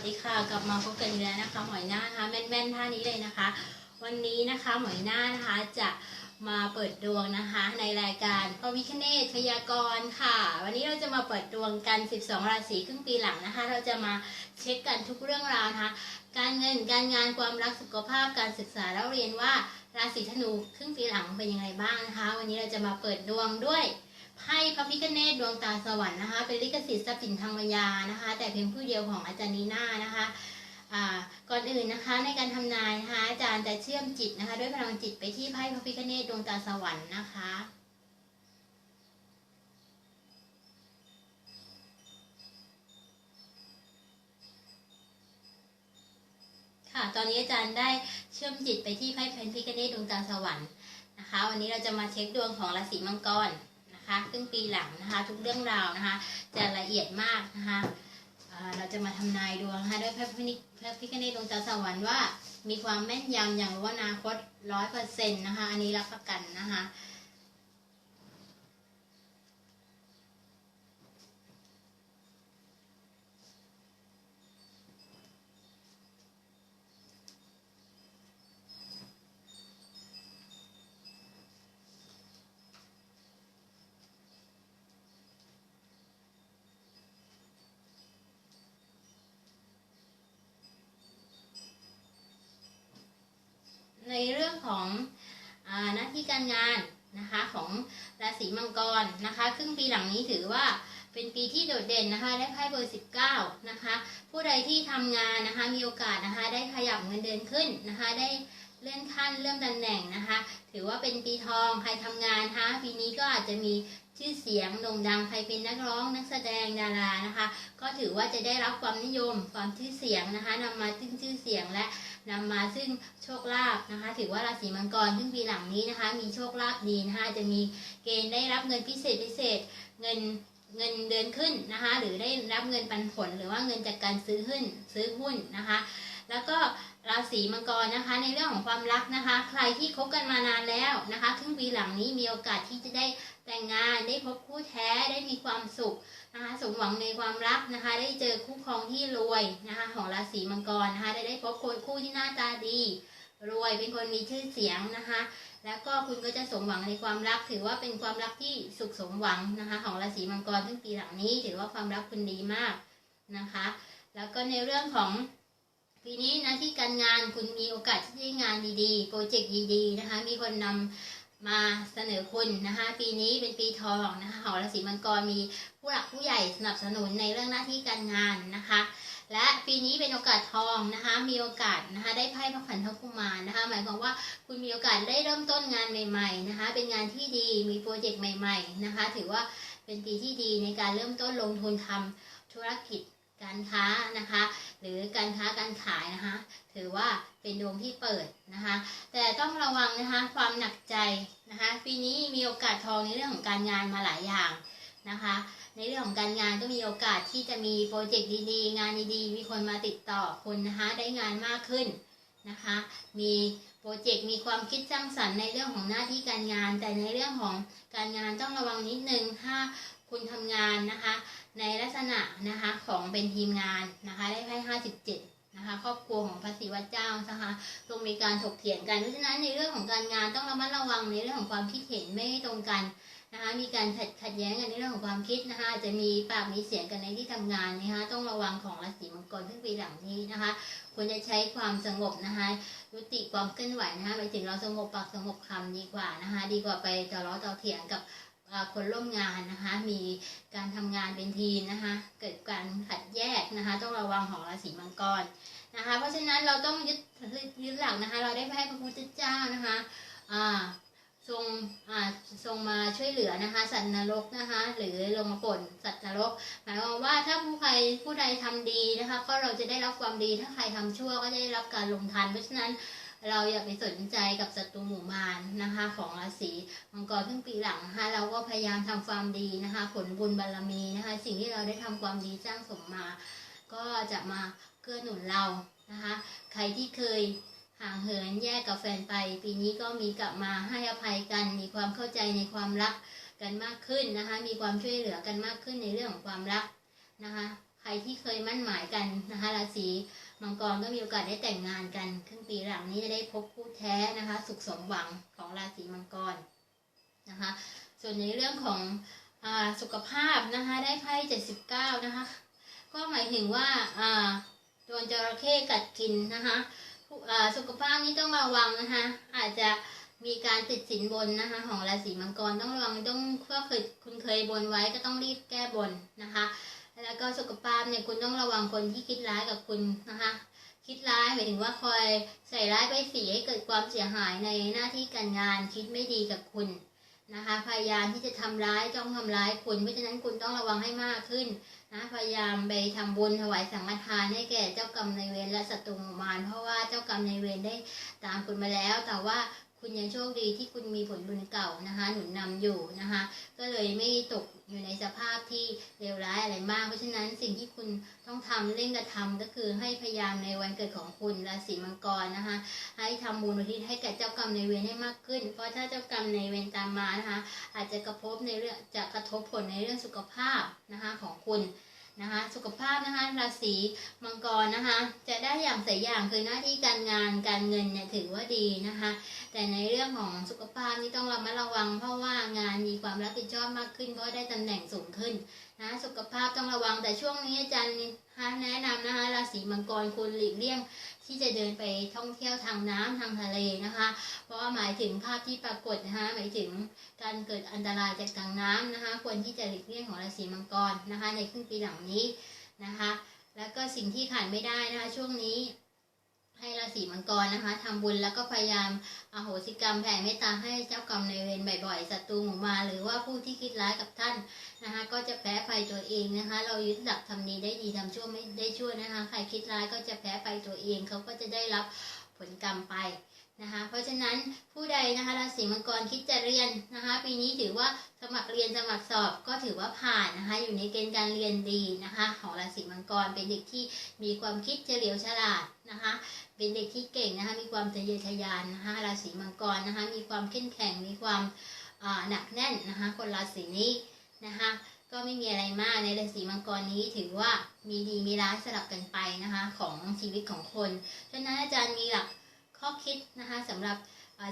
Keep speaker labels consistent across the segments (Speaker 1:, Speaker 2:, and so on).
Speaker 1: วัสดีค่ะ กลับมาพบกันอีกแล้วนะคะ หมอยหน้านะคะแม่นๆท่านี้เลยนะคะ วันนี้นะคะหมอยหน้านะคะจะมาเปิดดวงนะคะ ในรายการพระวิคเนตพยากรณ์ค่ะ วันนี้เราจะมาเปิดดวงกัน 12 ราศีครึ่งปีหลังนะคะ เราจะมาเช็คกันทุกเรื่องราวนะคะการเงินการงานความรักสุขภาพการศึกษาแล้วเรียนว่าราศีธนูครึ่งปีหลังเป็นยังไงบ้างนะคะ วันนี้เราจะมาเปิดดวงด้วย ไพ่พระพิฆเนศดวงตาสวรรค์นะคะ เป็นลิขสิทธิ์ทรัพย์สินทางปัญานะคะ แต่เพียงผู้เดียวของอาจารย์นีน่านะคะก่อนอื่นนะคะในการทำนายนะคะอาจารย์จะเชื่อมจิตนะคะ ด้วยพลังจิตไปที่ไพ่พระพิฆเนศดวงตาสวรรค์นะคะค่ะตอนนี้อาจารย์ได้เชื่อมจิตไปที่ไพ่พระพิฆเนศดวงตาสวรรค์นะคะ วันนี้เราจะมาเช็คดวงของราศีมังกร นะคะครึ่งปีหลังนะคะ ทุกเรื่องราวนะคะ จะละเอียดมากนะคะเราจะมาทำนายดวงนะคะด้วยพระพินิพระพิคเนตดวงตาสวรรค์ว่า มีความแม่นยำอย่างรู้ว่าอนาคตร้อยเปอร์เซ็นต์นะคะ อันนี้รับประกันนะคะ ในเรื่องของอหน้าที่การงานนะคะของราศีมังกรนะคะ ครึ่งปีหลังนี้ถือว่าเป็นปีที่โดดเด่นนะคะได้ไพ่เบอร์ 19 นะคะ ผู้ใดที่ทำงานนะคะมีโอกาสนะคะได้ขยับเงินเดือนขึ้นนะคะ ได้เลื่อนขั้นเลื่อนตำแหน่งนะคะ ถือว่าเป็นปีทองใครทำงานนะคะปีนี้ก็อาจจะมี ชื่อเสียงโด่งดังใครเป็นนักร้องนักแสดงดารานะคะ ก็ถือว่าจะได้รับความนิยมความชื่อเสียงนะคะนำมาซึ่งชื่อเสียงและนำมาซึ่งโชคลาภนะคะ ถือว่าราศีมังกรซึ่งปีหลังนี้นะคะ มีโชคลาภดีนะคะจะมีเกณฑ์ได้รับเงินพิเศษพิเศษเงินเงินเดือนขึ้นนะคะ หรือได้รับเงินปันผลหรือว่าเงินจากการซื้อหุ้นซื้อหุ้นนะคะ แล้วก็ราศีมังกรนะคะ ในเรื่องของความรักนะคะ ใครที่คบกันมานานแล้วนะคะครึ่งปีหลังนี้มีโอกาสที่จะได้ แต่งงานได้พบคู่แท้ได้มีความสุขนะคะสมหวังในความรักนะคะ ได้เจอคู่ครองที่รวยนะคะ ของราศีมังกรนะคะได้ได้พบคนคู่ที่หน้าตาดี รวยเป็นคนมีชื่อเสียงนะคะ แล้วก็คุณก็จะสมหวังในความรัก ถือว่าเป็นความรักที่สุขสมหวังนะคะ ของราศีมังกรซึ่งปีหลังนี้ ถือว่าความรักคุณดีมากนะคะ แล้วก็ในเรื่องของปีนี้นะที่การงานคุณมีโอกาสที่ได้งานดีๆ โปรเจกต์ดีๆนะคะ มีคนนำ มาเสนอคุณนะคะ ปีนี้เป็นปีทองนะคะของราศีมังกรมีผู้หลักผู้ใหญ่สนับสนุนในเรื่องหน้าที่การงานนะคะ และปีนี้เป็นโอกาสทองนะคะ มีโอกาสนะคะได้ไพ่พระขันธกุมารนะคะ หมายความว่าคุณมีโอกาสได้เริ่มต้นงานใหม่ ๆนะคะ เป็นงานที่ดีมีโปรเจกต์ใหม่ ๆนะคะ ถือว่าเป็นปีที่ดีในการเริ่มต้นลงทุนทำธุรกิจ การค้านะคะ หรือการค้าการขายนะคะ ถือว่าเป็นดวงที่เปิดนะคะ แต่ต้องระวังนะคะความหนักใจนะคะปีนี้มีโอกาสทองในเรื่องของการงานมาหลายอย่างนะคะ ในเรื่องของการงานก็มีโอกาสที่จะมีโปรเจกต์ดีๆ งานดีๆ มีคนมาติดต่อคุณนะคะ ได้งานมากขึ้นนะคะ มีโปรเจกต์มีความคิดสร้างสรรค์ในเรื่องของหน้าที่การงาน แต่ในเรื่องของการงานต้องระวังนิดนึงถ้าคุณทำงานนะคะ ในลักษณะนะคะของเป็นทีมงานนะคะได้ไพ่ห้าสิบเจ็ดนะคะครอบครัวของพระศิวะเจ้านะคะต้องมีการถกเถียงกันเพราะฉะนั้นในเรื่องของการงานต้องระมัดระวังในเรื่องของความคิดเห็นไม่ให้ตรงกันนะคะมีการขัดขัดแย้งกันในเรื่องของความคิดนะคะจะมีปากมีเสียงกันในที่ทำงานนะคะต้องระวังของราศีมังกรขึ้นปีหลังนี้นะคะควรจะใช้ความสงบนะคะยุติความเคลื่อนไหวนะคะหมายถึงเราสงบปากสงบคำดีกว่านะคะดีกว่าไปต่อล้อต่อเถียงกับ คนร่วมงานนะคะ มีการทำงานเป็นทีมนะคะ เกิดการขัดแยกนะคะ ต้องระวังของราศีมังกรนะคะ เพราะฉะนั้นเราต้องยึดยึดหลักนะคะ เราได้ให้พระพุทธเจ้านะคะอ่าทรงอ่าทรงมาช่วยเหลือนะคะ สัตว์นรกนะคะ หรือลงมาป่นสัตว์นรกหมายความว่าถ้าผู้ใครผู้ใดทำดีนะคะ ก็เราจะได้รับความดีถ้าใครทำชั่วก็จะได้รับการลงทันเพราะฉะนั้น เราอย่าไปสนใจกับศัตรูหมู่มารนะคะ ของราศีมังกรครึ่งปีหลังนะคะเราก็พยายามทำความดีนะคะ ผลบุญบารมีนะคะ สิ่งที่เราได้ทำความดีสร้างสมมา ก็จะมาเกื้อหนุนเรานะคะ ใครที่เคยห่างเหินแยกกับแฟนไป ปีนี้ก็มีกลับมาให้อภัยกัน มีความเข้าใจในความรักกันมากขึ้นนะคะ มีความช่วยเหลือกันมากขึ้นในเรื่องของความรักนะคะ ใครที่เคยมั่นหมายกันนะคะราศีมังกรก็มีโอกาสได้แต่งงานกัน ครึ่งปีหลังนี้จะได้พบคู่แท้นะคะ สุขสมหวังของราศีมังกรนะคะ ส่วนในเรื่องของอสุขภาพนะคะได้ไพ่เจ็ดสิบเก้านะคะ ก็หมายถึงว่าโดนจระเข้กัดกินนะคะสุขภาพนี้ต้องระวังนะคะ อาจจะมีการติดสินบนนะคะ ของราศีมังกรต้องระวังต้องเพื่อเคยคุณเคยบนไว้ก็ต้องรีบแก้บนนะคะ แล้วก็สุขภาพเนี่ยคุณต้องระวังคนที่คิดร้ายกับคุณนะคะ คิดร้ายหมายถึงว่าคอยใส่ร้ายไปสีให้เกิดความเสียหายในหน้าที่การงานคิดไม่ดีกับคุณนะคะ พยายามที่จะทำร้ายจ้องทำร้ายคุณเพราะฉะนั้นคุณต้องระวังให้มากขึ้นนะพยายามไปทำบุญถวายสังฆทานให้แก่เจ้ากรรมนายเวรและศัตรูหมู่มารเพราะว่าเจ้ากรรมนายเวรได้ตามคุณมาแล้ว แต่ว่า คุณยังโชคดีที่คุณมีผลบุญเก่านะคะ หนุนนำอยู่นะคะ ก็เลยไม่ตกอยู่ในสภาพที่เลวร้ายอะไรมาก เพราะฉะนั้นสิ่งที่คุณต้องทำเร่งกระทำก็คือให้พยายามในวันเกิดของคุณราศีมังกรนะคะ ให้ทำบุญอุทิศให้แก่เจ้ากรรมในเวรให้มากขึ้น เพราะถ้าเจ้ากรรมในเวรตามมานะคะ อาจจะกระทบในเรื่องจะกระทบผลในเรื่องสุขภาพนะคะของคุณ นะคะสุขภาพนะคะราศีมังกรนะคะจะได้อย่างเส่อย่างคือหน้าที่การงานการเงินเนี่ยถือว่าดีนะคะ แต่ในเรื่องของสุขภาพนี่ต้องระมัดระวัง เพราะว่างานมีความรับผิดชอบมากขึ้น เพราะได้ตำแหน่งสูงขึ้นนะสุขภาพต้องระวังแต่ช่วงนี้อาจารย์แนะนำนะคะราศีมังกรควรหลีกเลี่ยง ที่จะเดินไปท่องเที่ยวทางน้ำทางทะเลนะคะ เพราะว่าหมายถึงภาพที่ปรากฏนะคะหมายถึงการเกิดอันตรายจากทางน้ำนะคะ ควรที่จะหลีกเลี่ยงของราศีมังกรนะคะ ในครึ่งปีหลังนี้นะคะ แล้วก็สิ่งที่ขาดไม่ได้นะคะ ช่วงนี้ ให้ราศีมังกรนะคะทำบุญแล้วก็พยายามอโหสิกรรมแผ่เมตตาให้เจ้ากรรมในเวรบ่อยๆศัตรูหมู่มา หรือว่าผู้ที่คิดร้ายกับท่านนะคะ ก็จะแพ้ภัยตัวเองนะคะ เรายึดหลักทำดีได้ดีทำชั่วไม่ได้ชั่วนะคะ ใครคิดร้ายก็จะแพ้ภัยตัวเองเขาก็จะได้รับผลกรรมไปนะคะ เพราะฉะนั้นผู้ใดนะคะราศีมังกรคิดจะเรียนนะคะ ปีนี้ถือว่าสมัครเรียนสมัครสอบก็ถือว่าผ่านนะคะ อยู่ในเกณฑ์การเรียนดีนะคะ ของราศีมังกรเป็นเด็กที่มีความคิดเฉลียวฉลาด เป็นเด็กที่เก่งนะคะ มีความทะเยอทะยานนะคะ ราศีมังกรนะคะ มีความเข้มแข็ง มีความหนักแน่นนะคะ คนราศีนี้นะคะ ก็ไม่มีอะไรมากในราศีมังกรนี้ถือว่ามีดีมีร้ายสลับกันไปนะคะ ของชีวิตของคนฉะนั้นอาจารย์มีหลักข้อคิดนะคะสำหรับ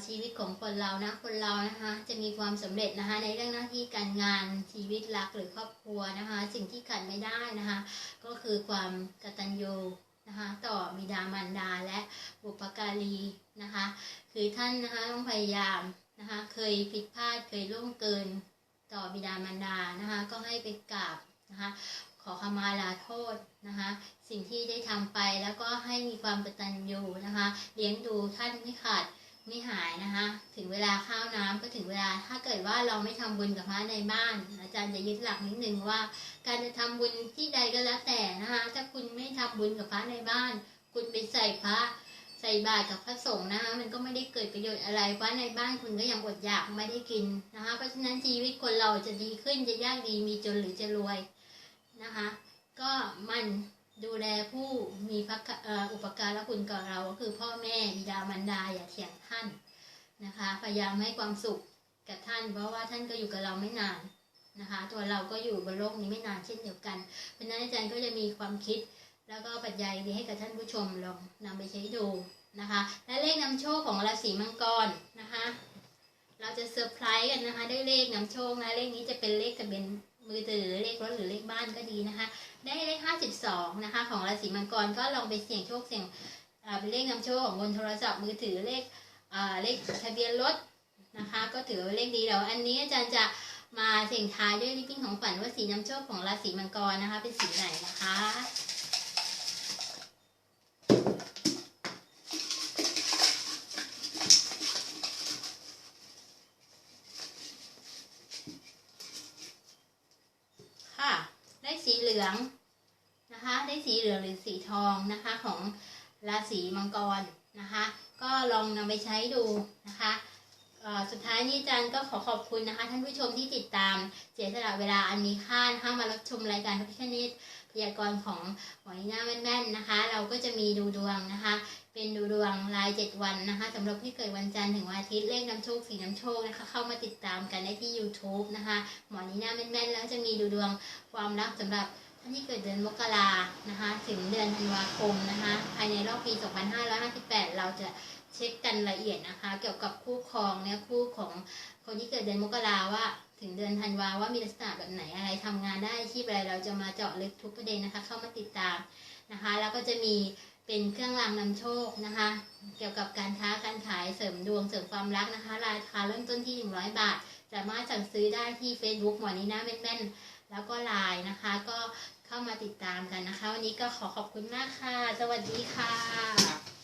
Speaker 1: ชีวิตของคนเรานะ คนเรานะคะ จะมีความสำเร็จนะคะ ในเรื่องหน้าที่การงานชีวิตรักหรือครอบครัวนะคะ สิ่งที่ขาดไม่ได้นะคะ ก็คือความกตัญญู นะคะต่อบิดามารดาและบุปการีนะคะคือท่านนะคะต้องพยายามนะคะเคยผิดพลาดเคยล่วงเกินต่อบิดามารดานะคะก็ให้ไปกราบนะคะขอขมาลาโทษนะคะสิ่งที่ได้ทำไปแล้วก็ให้มีความกตัญญูนะคะเลี้ยงดูท่านไม่ขาด ไม่หายนะคะ ถึงเวลาข้าวน้ำก็ถึงเวลา ถ้าเกิดว่าเราไม่ทำบุญกับพระในบ้าน อาจารย์จะยึดหลักนิดนึงว่า การจะทำบุญที่ใดก็แล้วแต่นะคะถ้าคุณไม่ทำบุญกับพระในบ้าน คุณไปใส่พระใส่บาตรกับพระสงฆ์นะคะมันก็ไม่ได้เกิดประโยชน์อะไรเพราะในบ้านคุณก็ยังอดอยากไม่ได้กินนะคะ เพราะฉะนั้นชีวิตคนเราจะดีขึ้นจะยากดีมีจนหรือจะรวยนะคะ ก็มัน ดูแลผู้มีพระอุปการะคุณกับเราก็คือพ่อแม่บิดามารดาอย่าเถียงท่านนะคะ พยายามให้ความสุขกับท่าน เพราะว่าท่านก็อยู่กับเราไม่นานนะคะ ตัวเราก็อยู่บนโลกนี้ไม่นานเช่นเดียวกันเพราะนั้นอาจารย์ก็จะมีความคิด แล้วก็ปัจจัยดีให้กับท่านผู้ชมลองนำไปใช้ดูนะคะ และเลขนำโชคของราศีมังกรนะคะ เราจะเซอร์ไพรส์กันนะคะได้เลขนำโชคนะเลขนี้จะเป็นเลขทะเบียนมือถือเลขรถหรือเลขบ้านก็ดีนะคะ ได้เลข52นะคะ ของราศีมังกรก็ลองไปเสี่ยงโชคเสี่ยงเป็นเลขนำโชคของบนโทรศัพท์มือถือเลขเลขทะเบียนรถนะคะ ก็ถือเลขดีแล้วอันนี้อาจารย์จะมาเสี่ยงทายด้วยลิปปิ้งของฝันว่าสีนำโชคของราศีมังกรนะคะ เป็นสีไหนนะคะ ได้สีเหลื องนะคะ ได้สีเหลืองหรือสีทองนะคะของราศีมังกรนะคะ ก็ลองนำไปใช้ดูนะคะสุดท้ายนี้อาจารย์ก็ขอขอบคุณนะคะ ท่านผู้ชมที่ติดตามเสียสละเวลาอันมีค่านะคะมารับชมรายการพระพิคณิตพยากรณ์ของหมอนีน่าแม่นๆนะคะ เราก็จะมีดูดวงนะคะ เป็นดูดวงรายเจ็ดวันนะคะสำหรับที่เกิดวันจันทร์ถึงวันอาทิตย์เลขน้ำโชคสีน้ำโชคนะคะ เข้ามาติดตามกันได้ที่ YouTube นะคะ หมอนีน่าแม่นๆแล้วจะมีดูดวงความรักสำหรับ ท่านที่เกิดเดือนมกรานะคะ ถึงเดือนธันวาคมนะคะภายในรอบปี 2558 เราจะเช็คกันละเอียดนะคะ เกี่ยวกับคู่ครองเนี่ยคู่ของคนที่เกิดเดือนมกราว่า ถึงเดือนธันวาว่ามีลักษณะแบบไหนอะไรทำงานได้อาชีพอะไรเราจะมาเจาะลึกทุกประเด็นนะคะ เข้ามาติดตามนะคะ แล้วก็จะมีเป็นเครื่องรางนำโชคนะคะ เกี่ยวกับการค้าการขายเสริมดวงเสริมความรักนะคะ ราคาเริ่มต้นที่ 100 บาท สามารถสั่งซื้อได้ที่ Facebook หมอนีน่าแม่นๆแล้วก็ไลน์นะคะ ก็ เข้ามาติดตามกันนะคะ วันนี้ก็ขอขอบคุณมากค่ะ สวัสดีค่ะ